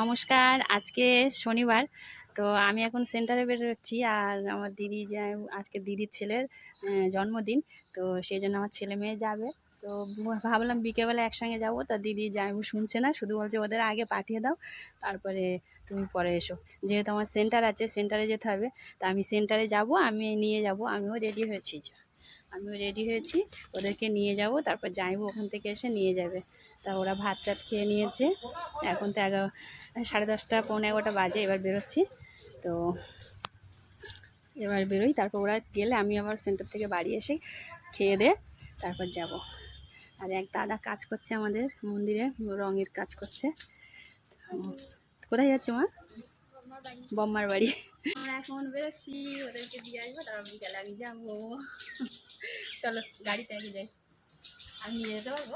নমস্কার, আজকে শনিবার, তো আমি এখন সেন্টারে বেরোচ্ছি আর আমার দিদি যে, আজকে দিদির ছেলের জন্মদিন, তো সেই জন্য আমার ছেলে মেয়ে যাবে। তো ভাবলাম বিকেবেলা একসঙ্গে যাব, তা দিদি যাই শুনছে না, শুধু বলছে ওদের আগে পাঠিয়ে দাও, তারপরে তুমি পরে এসো। যেহেতু আমার সেন্টার আছে সেন্টারে যেতে হবে, তা আমি সেন্টারে যাব, আমি নিয়ে যাব, আমিও রেডি হয়েছি। আমিও রেডি হয়েছি, ওদেরকে নিয়ে যাব, তারপর যাইবো ওখান থেকে এসে নিয়ে যাবে। তা ওরা ভাত টাত খেয়ে নিয়েছে। এখন তো এগারো, সাড়ে দশটা, পৌনে এগারোটা বাজে, এবার বেরোচ্ছি। তো এবার বেরোই, তারপর ওরা গেলে আমি আবার সেন্টার থেকে বাড়ি এসে খেয়ে দে তারপর যাব। আর এক দাদা কাজ করছে আমাদের মন্দিরে, রঙের কাজ করছে। কোথায় যাচ্ছে মা? বম্মার বাড়ি। আমরা এখন বেরোচ্ছি, ওদেরকে দিয়ে আসব, তারপর বিকালে আমি যাব। চলো, গাড়িতে আগে যাই। আমি নিয়ে যেতে পারব?